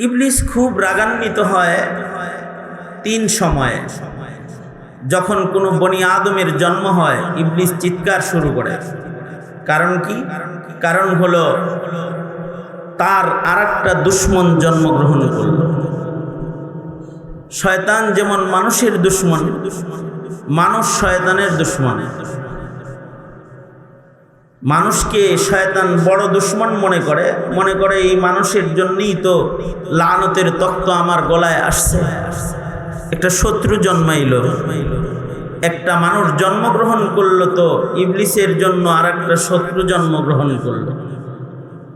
ইবলিস খুব রাগান্বিত হয় তিন সময়ে। যখন কোনো বনি আদমের জন্ম হয়, ইবলিস চিৎকার শুরু করে। কারণ কি? কারণ হলো তার আর একটা দুশ্মন জন্মগ্রহণ করল। শয়তান যেমন মানুষের দুশ্মন, মানুষ শয়তানের দুশ্মন। মানুষকে শয়তান বড় দুশ্মন মনে করে মনে করে এই মানুষের জন্যই তো লানতের তক্ত আমার গলায় আসছে। একটা শত্রু জন্মাইল। একটা মানুষ জন্মগ্রহণ করল তো ইবলিসের জন্য আর একটা শত্রু জন্মগ্রহণ করল।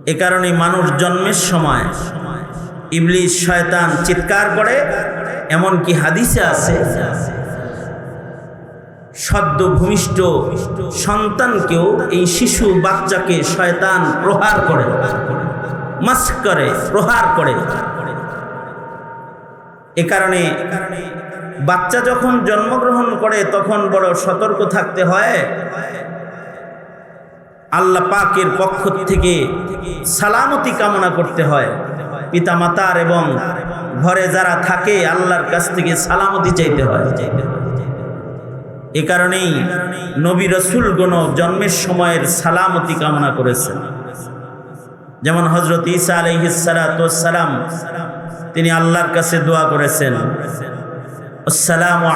এ কারণে মানুষ জন্মের সময় ইবলিস, শয়তান চিৎকার করে, এমনকি হাদিসে আছে সদ্য ভূমিষ্ঠ সন্তানকেও এই শিশু বাচ্চাকে শয়তান প্রহার করে মাস্ক করে প্রহার করে। এ কারণে বাচ্চা যখন জন্মগ্রহণ করে, তখন বড় সতর্ক থাকতে হয়। আল্লাহ পাকের পক্ষ থেকে সালামতি কামনা করতে হয়। পিতামাতার এবং ঘরে যারা থাকে, আল্লাহর কাছ থেকে সালামতি চাইতে হয়। এ কারণেই নবী রসুলগণ জন্মের সময়ের সালামতি কামনা করেছেন। যেমন হজরত ঈসা আলহিসালাম তিনি আল্লাহর কাছে দোয়া করেছেন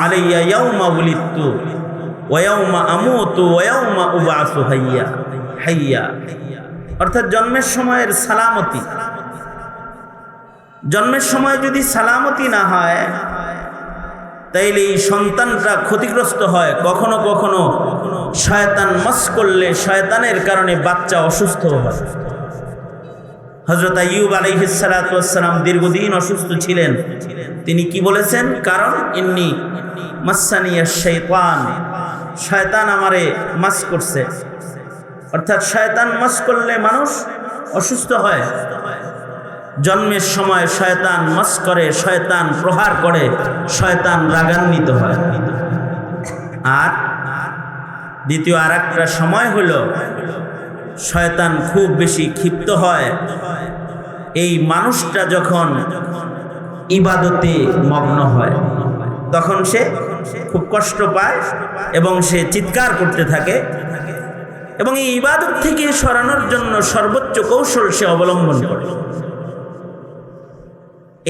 আলাইয়া হাইয়া হাইয়া। অর্থাৎ জন্মের সময়ের সালামতি। জন্মের সময় যদি সালামতি না হয় তাইলে এই সন্তানটা ক্ষতিগ্রস্ত হয়। কখনো কখনো শয়তান মস করলে শয়তানের কারণে বাচ্চা অসুস্থ হয়। হজরত আইয়ুব আলহিসালাম দীর্ঘদিন অসুস্থ ছিলেন। তিনি কি বলেছেন? কারণ, ইন্নি মাসানিয়া শৈতান শয়তান আমারে মাস করছে। অর্থাৎ শয়তান মাস করলে মানুষ অসুস্থ হয়। জন্মের সময় শয়তান মাস করে, শয়তান প্রহার করে, শয়তান রাগান্বিত হয়। আর দ্বিতীয় আর একটা সময় হলো, শয়তান খুব বেশি ক্ষিপ্ত হয়। এই মানুষটা যখন ইবাদতে মগ্ন হয়, তখন সে খুব কষ্ট পায় এবং সে চিৎকার করতে থাকে এবং এই ইবাদত থেকে সরানোর জন্য সর্বোচ্চ কৌশল সে অবলম্বন করে।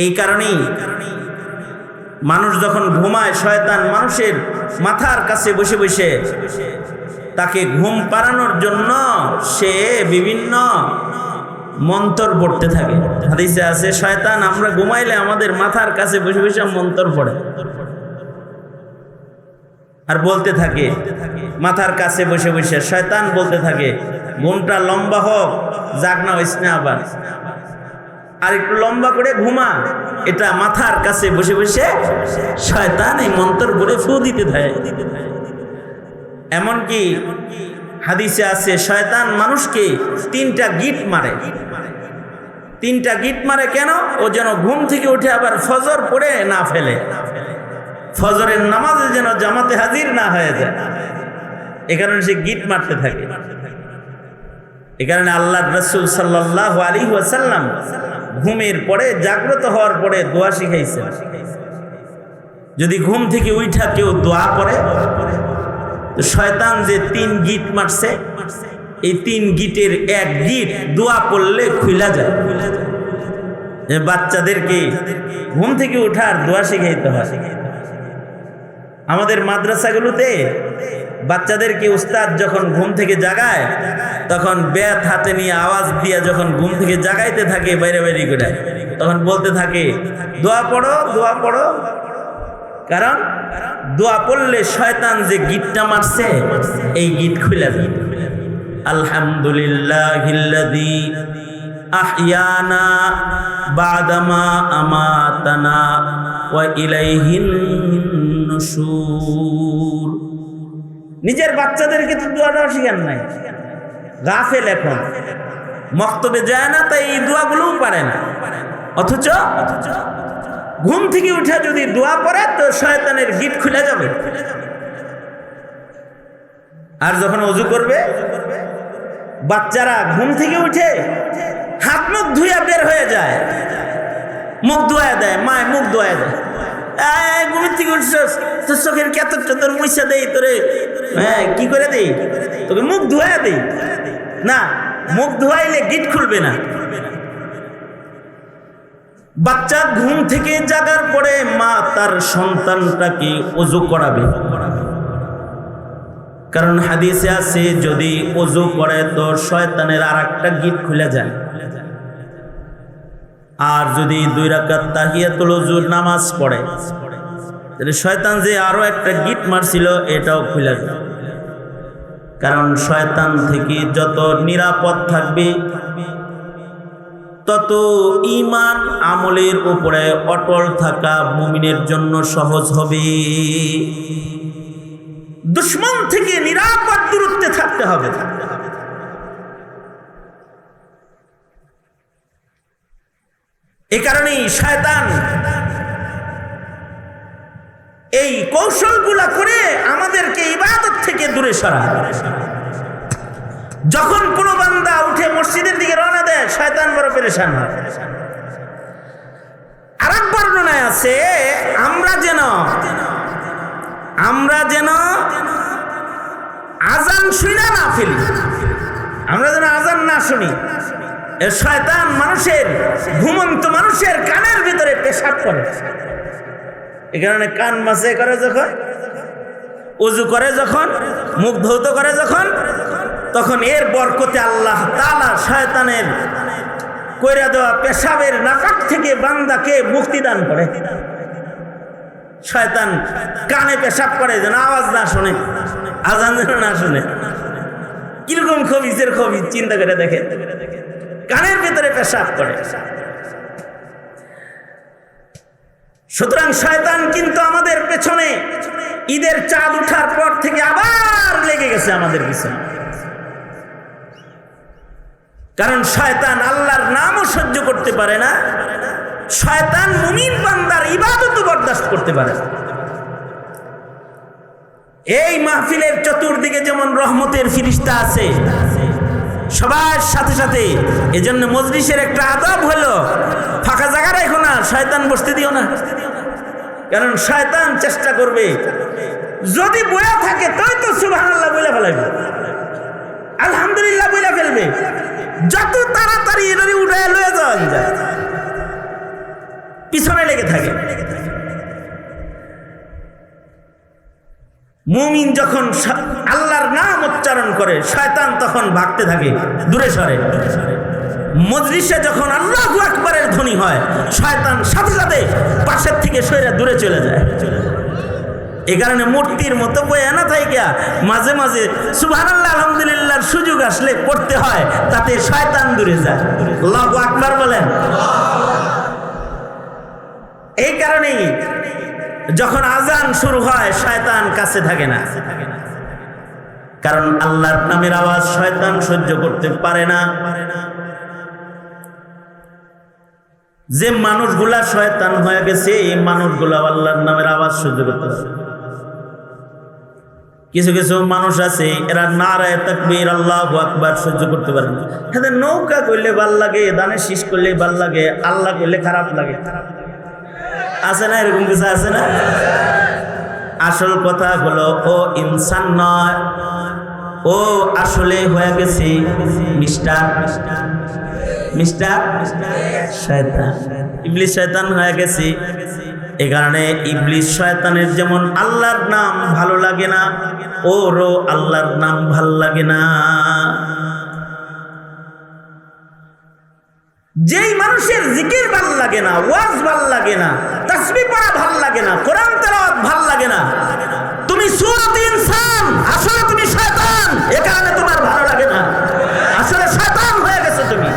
এই কারণেই মানুষ যখন ঘুমায়, শয়তান মানুষের মাথার কাছে বসে বসে তাকে ঘুম পাড়ানোর জন্য সে বিভিন্ন মন্তর পড়তে থাকে। হাদিসে আছে, শয়তান, আমরা ঘুমাইলে আমাদের মাথার কাছে বসে বসে মন্তর পড়ে। আর বলতে থাকে, মাথার কাছে বসে বসে। শয়তান বলতে থাকে ঘুমটা লম্বা হোক জাগ না হইস না আবার। আর একটু লম্বা করে ঘুমা। এটা মাথার কাছে বসে বসে শয়তান এই মন্তর বলে ফু দিতে থাকে এমনকি হাদিসে আছে, শয়তান মানুষকে তিনটা গিট মারে। তিনটা গিট মারে কেন? ও যেন ঘুম থেকে উঠে আবার ফজর পড়ে না ফেলে। ফজরের নামাজে যেন জামাতে হাজির না হয়ে যায়। এ কারণে সে গিট মারতে থাকে। এ কারণে আল্লাহ রসুল সাল্লাহ আলী ওয়াসাল্লাম ঘুমের পরে জাগ্রত হওয়ার পরে দোয়া শিখাইছে যদি ঘুম থেকে উঠা কেউ দোয়া তো শয়তান যে তিন গিট মারছে, এই তিন গিটের এক গিট দোয়া পড়লে খুইলা যায়। বাচ্চাদেরকে ঘুম থেকে উঠার দোয়া শিখাইতে হয়। আমাদের মাদ্রাসাগুলোতে বাচ্চাদেরকে উস্তাদ যখন ঘুম থেকে জাগায়, তখন ব্যাত হাতে নিয়ে আওয়াজ দিয়ে যখন ঘুম থেকে জাগাইতে থাকে বাইরে বাইরে করে, তখন বলতে থাকে, দোয়া পড়ো দোয়া পড়ো। কারণ দোয়া পড়লে শয়তান যে গিটটা মারছে, এই গিট খুলে যায় আলহামদুলিল্লাহ আহিয়ানা বাদামা আমাতানা ওয়া ইলাইহিন নিজের বাচ্চাদেরকে তো দোয়াটাও শিখান নাই। গাফেল এখন। মক্তবে যায় না, তাই এই দোয়াগুলোও পারে না। অথচ ঘুম থেকে উঠে যদি দোয়া পড়ে, তো শয়তানের গিট খুলে যাবে। আর যখন অজু করবে, বাচ্চারা ঘুম থেকে উঠে হাত মুখ ধুইয়া বের হয়ে যায়। মুখ ধোয়া দেয়, মায় মুখ ধোয়া দেয়। চোখের দেই তোরে। হ্যাঁ কি করে দেই? তোকে মুখ ধোয়া দেই? না, মুখ ধোয়াইলে গিট খুলবে না। বাচ্চা ঘুম থেকে জাগার পরে মা তার সন্তানটাকে অজু করাবে। কারণ হাদিসে আছে, যদি অজু করে তো শয়তানের আর একটা গিট খুলে যায়। আর যদি দুই রাকাত তাহিয়াতুল অজুর নামাজ পড়ে, তাহলে শয়তান যে আরও একটা গিট মারছিল, এটাও খুলে যায় কারণ শয়তান থেকে যত নিরাপদ থাকবে, তত ইমান আমলের উপরে অটল থাকা মুমিনের জন্য সহজ হবে। দুশ্মন থেকে নিরাপদ দূরত্বে থাকতে হবে। এ কারণেই শয়তান এই কৌশলগুলা করে আমাদেরকে ইবাদত থেকে দূরে সরা যখন কোনো বান্দা উঠে মসজিদের দিকে রওনা দেয়, শয়তান বড় পেরেশান আর এক বর্ণনায় আছে, আমরা যেন আমরা যেন আজান শুনে না ফেলি। আমরা যেন আজান না শুনি। শয়তান মানুষের, ঘুমন্ত মানুষের কানের ভিতরে পেশাব করে। এ কারণে কান মাসে করে যখন, উজু করে যখন, মুখ ধৌত করে যখন, তখন এর বরকতে আল্লাহ তালা শয়তানের কইরা দেওয়া পেশাবের নাকাক থেকে বান্দাকে মুক্তি দান করে। শয়তান কানে পেশাব করে যেন আওয়াজ না শুনে, আজান যেন না শুনে। কীরকম খবিজের খবিজ, চিন্তা করে দেখেন। কানের ভিতরে পেশাব করে। সুতরাং শয়তান কিন্তু আমাদের পেছনে ঈদের চাঁদ উঠার পর থেকে আবার লেগে গেছে আমাদের পিছনে। কারণ শয়তান আল্লাহর নামও সহ্য করতে পারে না, শয়তান মুমিন বান্দার ইবাদত বরদাস্ত করতে পারে এই মাহফিলের চতুর্দিকে যেমন রহমতের ফিরিস্তা আছে সবার সাথে সাথে। এজন্য মজলিসের একটা আদব হলো, ফাঁকা জায়গা রেখো না, শয়তান বসতে দিও না। কারণ শয়তান চেষ্টা করবে। যদি বয়া থাকে, তাই তো সুবহানাল্লাহ বলে ফেলাইবে। আলহামদুলিল্লাহ বলে ফেলবে। যত তাড়াতাড়ি এটারে উঠে লয়ে যাওয়া যায়। পিছনে লেগে থাকে। মুমিন যখন আল্লাহর নাম উচ্চারণ করে, শয়তান তখন ভাগতে থাকে, দূরে সরে। মজলিসে যখন আল্লাহ আকবরের ধ্বনি হয়, শয়তান সাথে সাথে পাশের থেকে সরে দূরে চলে যায়। এ কারণে মূর্তির মতো বয়ে না থাইকা মাঝে মাঝে সুবহানাল্লাহ, আলহামদুলিল্লাহর সুযোগ আসলে করতে হয়, তাতে শয়তান দূরে যায়। আল্লাহ আকবার বলেন। এই কারণেই যখন আজান শুরু হয়, শয়তান কাছে থাকে না। কারণ আল্লাহর নামের আওয়াজ শয়তান সহ্য করতে পারে না। যে মানুষগুলা শয়তান হয়ে গেছে, এই মানুষগুলা আল্লাহর নামের আওয়াজ সহ্য করতে পারে কিছু কিছু মানুষ আছে, এরা নারায় তাকবীর, আল্লাহ আকবার সহ্য করতে পারে না। নৌকা করলে ভালো লাগে দানে শীষ করলে ভালো লাগে, আল্লাহ করলে খারাপ লাগে। আছে না? এরকম কিছু আছে না? আসল কথা হলো, ও ইনসান নয়। ও আসলে হয়ে গেছে মিস্টার। মিস্টার? শয়তান। ইবলিশ শয়তান হয়ে গেছে। এ কারণে ইবলিশ শয়তানের যেমন আল্লাহর নাম ভালো লাগে না, ওরও আল্লাহর নাম ভালো লাগে না। যেই মানুষের জিকির ভালো লাগে না, ওয়াজ ভালো লাগে না, তসবি পড়া ভালো লাগে না, কোরআন তেলাওয়াত ভালো লাগে না, তুমি সূরাত ইনসান, আসলে তুমি শয়তান, এ কারণে তোমার ভালো লাগে না। আসলে শয়তান হয়ে গেছে তুমি।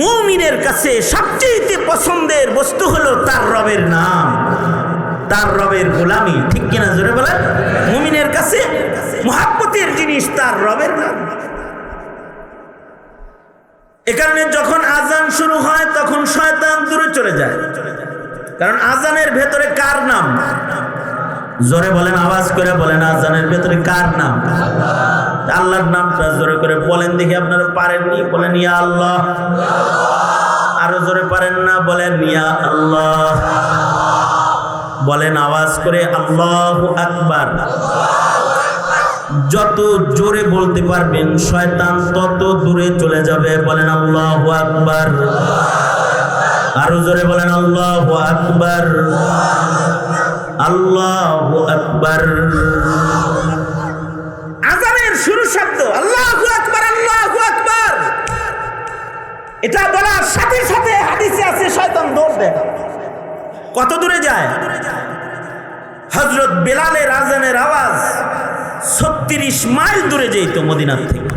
মুমিনের কাছে সবচেয়ে পছন্দের বস্তু হলো তার রবের নাম, তার রবের গোলামি, ঠিক কিনা জোরে বলেন? মুমিনের কাছে মহাব্বতের জিনিস তার রবের নাম। এ কারণে যখন আজান শুরু হয়, তখন শয়তান দূরে চলে যায়। কারণ আজানের ভেতরে কার নাম? জোরে বলেন, আওয়াজ করে বলেন আজানের ভেতরে কার নাম? আল্লাহর নামটা জোরে করে বলেন দেখি, আপনারা পারেননি বলেন, ইয়া আল্লাহ। পারেন না? বলেন, ইয়া আল্লাহ। বলেন, আওয়াজ করে, আল্লাহ আকবার। যত জোরে বলতে পারবেন, শয়তান তত দূরে চলে যাবে। বলেন আল্লাহ আকবার। আরও জোরে বলেন আল্লাহ আকবার। আল্লাহ আকবার। আজানের শুরু শব্দ, আল্লাহ আকবার আল্লাহ আকবার। এটা বলার সাথে সাথে হাদিসে আছে, শয়তান দৌড় দেয়। কত দূরে যায়? হজরত বেলালের আজানের আওয়াজ। ছত্রিশ মাইল দূরে যেত মদিনার থেকে।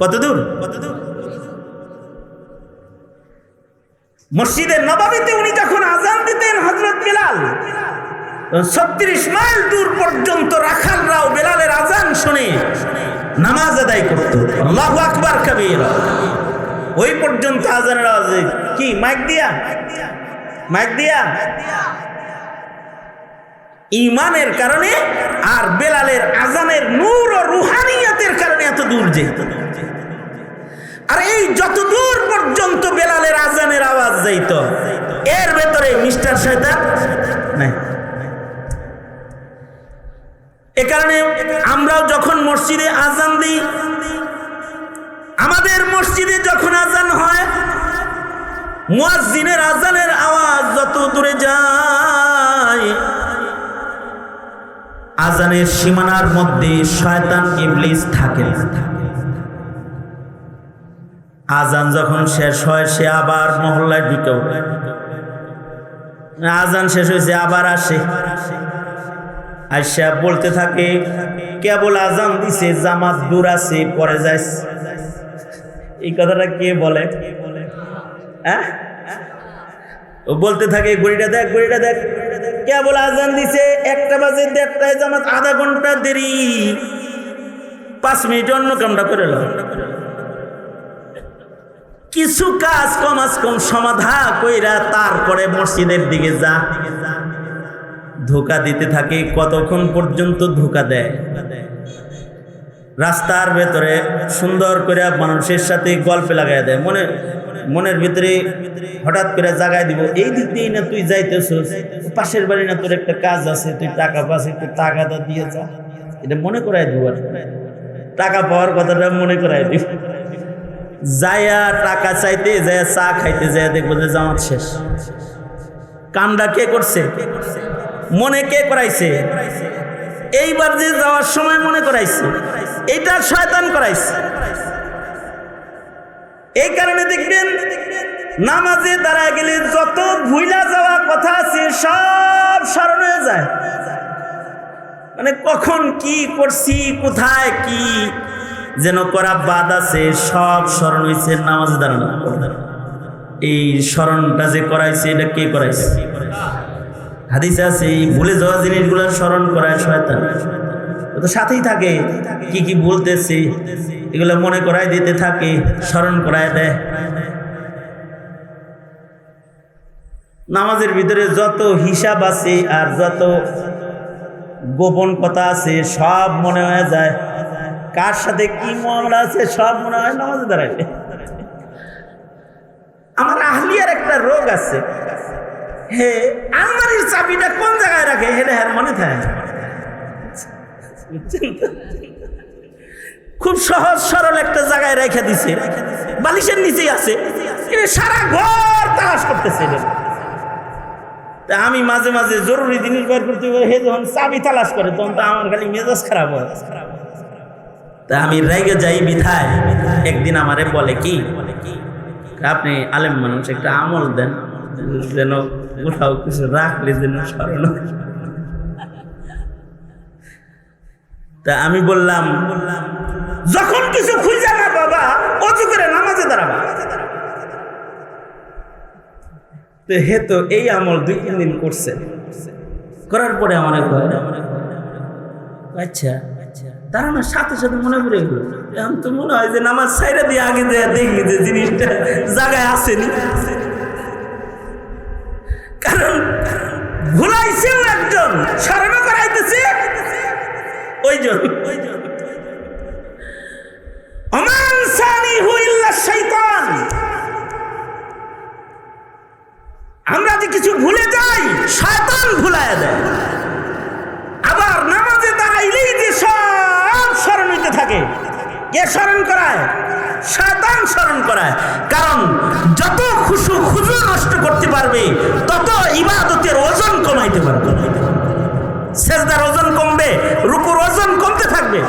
কত দূর? মসজিদে নবাবিতে উনি যখন আজান দিতেন হজরত বেলাল, ছত্রিশ মাইল দূর পর্যন্ত রাখালরাও বেলালের আজান শুনে নামাজ আদায় করত। আল্লাহু আকবার কবির। ওই পর্যন্ত আজানের আওয়াজে কি, মাইক দিয়া? মাইক দিয়া? ইমানের কারণে আর বেলালের আজানের নূর ও রুহানিয়াতের কারণে এত দূর যেত। আর এই যত দূর পর্যন্ত বেলালের আজানের আওয়াজ যাইত, এর ভেতরে মিস্টার শয়তান নাই। এ কারণে আমরাও যখন মসজিদে আজান দিই, আমাদের মসজিদে যখন আজান হয়, মুয়াজ্জিনের আজানের আওয়াজ যত দূরে যায় আজানের সীমানার মধ্যে শয়তান ইবলিস থাকে। আজান যখন শেষ হয়, সে আবার মহল্লায় ঢুকে আজান শেষ হয়েছে, আবার আসে। আর আইসা বলতে থাকে, কেবল আজান দিছে, জামাত দূর আছে, পরে যাইস। এই কথাটা কে বলে? হ্যাঁ? বলতে থাকে, ঘড়িটা দেখ ঘড়িটা দেখ। কেবল আজান দিছে, একটা বাজে দেড়টায় জামাত আধা ঘণ্টা দেরি। পাঁচ মিনিট অন্য কামটা করে কিছু কাজ কমাস কম সমাধা কইরা তারপরে মসজিদের দিকে যা। ধোকা দিতে থাকে, কতক্ষণ পর্যন্ত ধোকা দেয়? রাস্তার ভেতরে সুন্দর করে মানুষের সাথে গল্পে লাগাই দেয়। মনে মনের ভিতরে হঠাৎ করে জাগায় দিব, এই দিক দিয়ে না তুই যাইতেছস? পাশের বাড়ি না তোর একটা কাজ আছে, তুই টাকা পাস, একটু টাকাটা দিয়ে যা। এটা মনে করাই দিব আর। টাকা পাওয়ার কথাটা মনে করাই দিব। যায়া টাকা চাইতে যায় চা খাইতে যায় দেখব যে জামাত শেষ। কামটা কে করছে? মনে কে করাইছে? এইবার যে যাওয়ার সময় মনে করাইছে। এটা শয়তান করাইছে। এই কারণে দেখবেন, নামাজে দাঁড়ায় গেলে যত ভুইলা যাওয়া কথা আছে, সব স্মরণ হয়ে যায়। মানে কখন কি করছি, কোথায় কি, যেন করা বাদ আছে, সব স্মরণ হয়েছে নামাজে দাঁড়ানো। এই স্মরণটা যে করাইছে, এটা কে করাইছে? হাদিসে আছে, এই ভুলে যাওয়া জিনিসগুলো স্মরণ করায় শয়তান। তো সাথেই থাকে, কি কি বলতেছে, এগুলো মনে করায় দিতে থাকে, স্মরণ করায় দেয়। নামাজের ভিতরে যত হিসাব আছে আর যত গোপন কথা আছে, সব মনে হয়ে যায়। কার সাথে কি মামলা আছে, সব মনে হয় নামাজে দাঁড়াইলে আমার আহলিয়ার একটা রোগ আছে। হে, আলমারির চাবিটা কোন জায়গায় রাখে? হেলে হ্যার মনে থাকে? খুব সহজ সরল একটা জায়গায় রেখে দিছে। বালিশের নিচেই আছে। সারা ঘর তালাশ করতেছে তা আমি মাঝে মাঝে জরুরি জিনিস বের করতে হে যখন চাবি তালাশ করে, তখন তো আমার খালি মেজাজ খারাপ হয়। তা আমি রেগে যাই বিধায়। একদিন আমারে বলে কি, আপনি আলেম মানুষ, একটা আমল দেন। যেন কোথাও কিছু রাখলে যেন স্মরণ তা আমি বললাম, যখন কিছু খুঁজে না বাবা অজু করে নামাজে দাঁড়াবা। তো হে তো এই আমল দুই, তিন দিন করছে। করার পরে আমার আচ্ছা দাঁড়ানোর সাথে সাথে মনে পড়ে গেল। এখন তো মনে হয় যে নামাজ সাইডে দিয়ে আগে দিয়ে দেখি যে জিনিসটা জায়গায় আসেনি। কারণ ভুলাইছেও একজন স্মরণ করাইতেছে। ওই জন অমান সানি হুইল্লা শৈতান যদি কিছু ভুলে যাই, শয়তান ভুলায় দেয়। আবার নামাজে দাঁড়াইলেই যে সব স্মরণ হইতে থাকে। কে স্মরণ করায়? শয়তান স্মরণ করায়। কারণ যত খুশু খুজু নষ্ট করতে পারবে, তত ইবাদতের ওজন কমাইতে পারবে। সেজদার ওজন থাকবে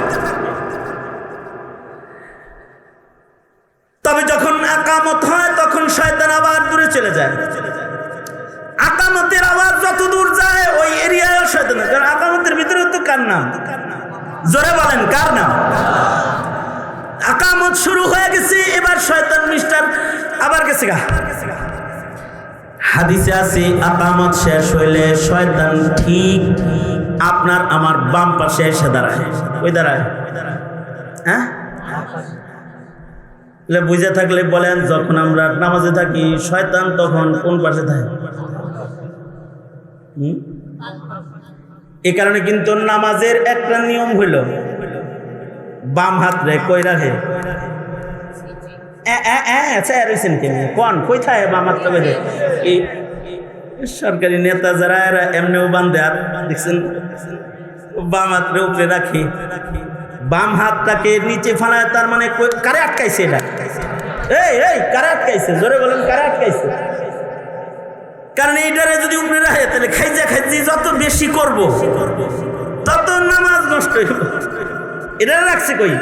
তবে যখন আকামত হয়, তখন শয়তান আবার দূরে চলে যায়। আকামতের আওয়াজ যত দূর যায়, ওই এরিয়ায় শয়তান কারণ আকামতের ভিতরে তো কার নাম? জোরে বলেন, কার নাম? আকামত শুরু হয়ে গেছে, এবার শয়তান মিস্টার আবার গেছে গা। হাদিসে আছে, আকামত শেষ হইলে শয়তান ঠিক আপনার আমার বাম পাশে এসে দাঁড়ায়। ওই দাঁড়ায়? হ্যাঁ? বুঝে থাকলে বলেন, যখন আমরা নামাজে থাকি, শয়তান তখন কোন পাশে থাকে? এ কারণে কিন্তু নামাজের একটা নিয়ম হইল, বাম হাত রে কই রাখে? মেয়ে? কোন? কই থাকে বাম হাত সরকারি নেতা যারা, এরা এমনিও বান্ধে, আর দেখছেন বাম হাত উপরে রাখি। বাম হাতটাকে নিচে ফালায়, তার মানে কারে আটকাইছে এটা? এই এই, কারে আটকাইছে? জোরে বলেন, কারে আটকাইছে? কারণ এইটারে যদি উপরে রাখে, তাহলে খাইজা খাইজি যত বেশি করব, তত নামাজ নষ্ট হইব। এটা রাখছে কই?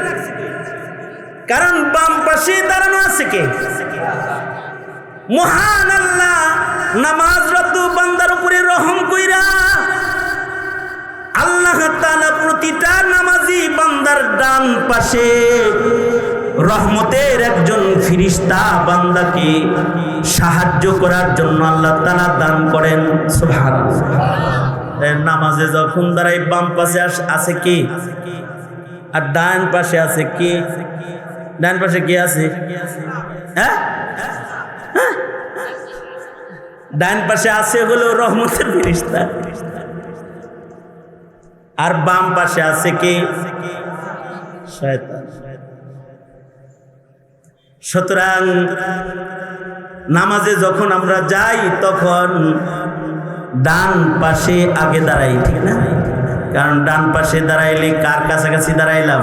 কারণ বাম পাশে দাঁড়ানো আছে কে? মহান আল্লাহ, নামাজ নামাজরত বান্দার উপরে রহম কইরা আল্লাহ প্রতিটা নামাজি বান্দার ডান পাশে রহমতের একজন ফিরিস্তা বান্দাকে সাহায্য করার জন্য আল্লাহ তাআলা দান করেন। নামাজে যখন দাঁড়াই বাম পাশে আছে কি? আর ডান পাশে আছে কি? ডান পাশে কি আছে? হ্যাঁ? ডান পাশে আছে হলো রহমতের ফিরিস্তা আর বাম পাশে আছে কি? সুতরাং নামাজে যখন আমরা যাই, তখন ডান পাশে আগে দাঁড়াই, ঠিক না? কারণ ডান পাশে দাঁড়াইলে কার কাছাকাছি দাঁড়াইলাম?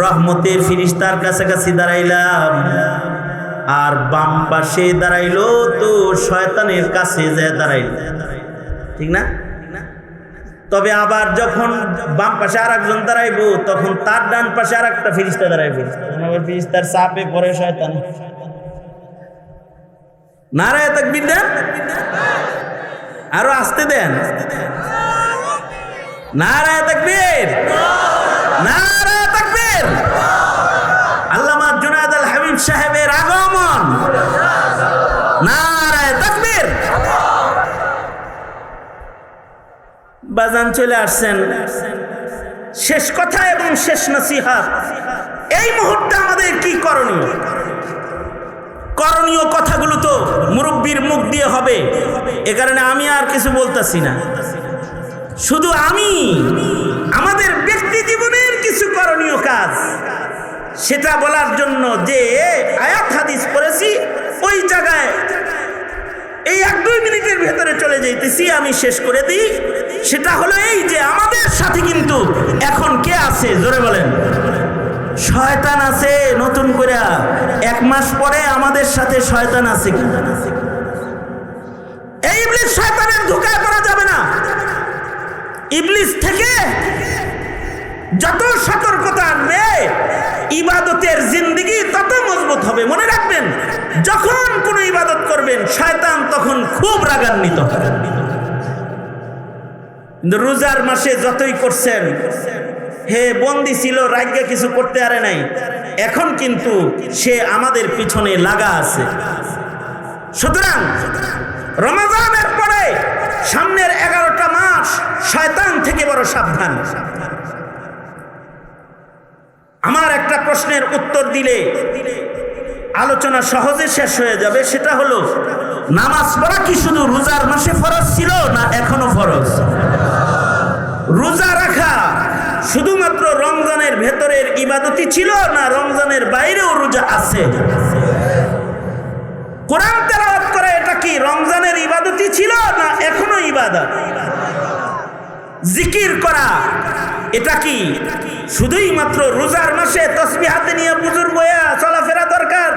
রহমতের ফিরিস্তার কাছাকাছি দাঁড়াইলাম। আর বাম পাশে দাঁড়াইলো তো শয়তানের কাছে যায় দাঁড়াইল। ঠিক না? তবে আবার যখন বাম পাশে আর একজন দাঁড়াইবো, তখন তার ডান পাশে আর একটা ফিরিস্তা দাঁড়াইবে। ফিরিস্তার চাপে পরে শয়তান। নারায় তাকবীর দেন? আরও আসতে দেন। নারায় তাকবীর! নারায় তাকবীর! সাহেবের আগমন। বাজান চলে আসছেন। শেষ কথা এবং শেষ নসিহাত এই মুহূর্তে আমাদের কি করণীয়? করণীয় কথাগুলো তো মুরব্বীর মুখ দিয়ে হবে। এ কারণে আমি আর কিছু বলতেছি না। শুধু আমি, আমাদের ব্যক্তি জীবনের কিছু করণীয় কাজ। সেটা বলার জন্য যে আয়াত হাদিস পড়েছি, ওই জায়গায় এই এক দুই মিনিটের ভেতরে চলে যাইতেছি, আমি শেষ করে দিই। সেটা হলো এই যে আমাদের সাথে কিন্তু এখন কে আছে? জোরে বলেন। শয়তান আছে নতুন করে এক মাস পরে আমাদের সাথে শয়তান আছে কি? এই ইবলিস শয়তানের ধোকায় পড়া যাবে না। ইবলিস থেকে যত সতর্কতা আনবে ইবাদতের জিন্দিগি তত মজবুত হবে, মনে রাখবেন। যখন কোনো ইবাদত করবেন, শয়তান তখন খুব রাগান্বিত। রোজার মাসে যতই করছেন, হে বন্দি ছিল রাজ্যে কিছু করতে পারে নাই। এখন কিন্তু সে আমাদের পিছনে লাগা আছে। সুতরাং রমাজানের পরে সামনের এগারোটা মাস শয়তান থেকে বড় সাবধান। আমার একটা প্রশ্নের উত্তর দিলে আলোচনা সহজে শেষ হয়ে যাবে, সেটা হলো, নামাজ পড়া কি শুধু রোজার মাসে ফরজ ছিল না এখনও ফরজ? রোজা রাখা শুধুমাত্র রমজানের ভেতরের ইবাদতি ছিল না রমজানের বাইরেও রোজা আছে? কোরআন তেলাওয়াত করে এটা কি রমজানের ইবাদতই ছিল না এখনও ইবাদত? জিকির করা। এটা কি? শুধুই মাত্র রোজার মাসে তসবি হাতে নিয়ে বুজুর বয়া চলাফেরা দরকার?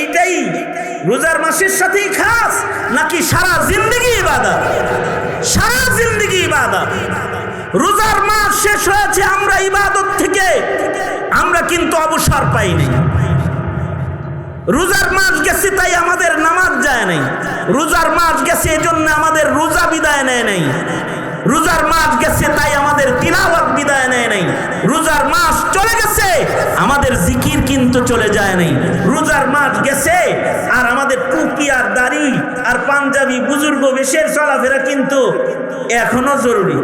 এইটাই রোজার মাসের সাথেই খাস, নাকি সারা জিন্দগি ইবাদত? সারা জিন্দগি ইবাদত। রোজার মাস শেষ হয়েছে, আমরা ইবাদত থেকে। আমরা কিন্তু অবসর পাইনি রোজার মাস গেছে, তাই আমাদের নামাজ যায় নাই। রোজার মাস গেছে, এজন্য আমাদের রোজা বিদায় নেয় নাই। রোজার মাস গেছে, তাই আমাদের তিলাওয়াত বিদায় নেয় নাই। রোজার মাস চলে গেছে, আমাদের জিকির কিন্তু চলে যায় নাই। রোজার মাস গেছে, আর আমাদের টুপি আর দাড়ি আর পাঞ্জাবি বুজুর্গ বেশের চলাফেরা কিন্তু এখনও জরুরি।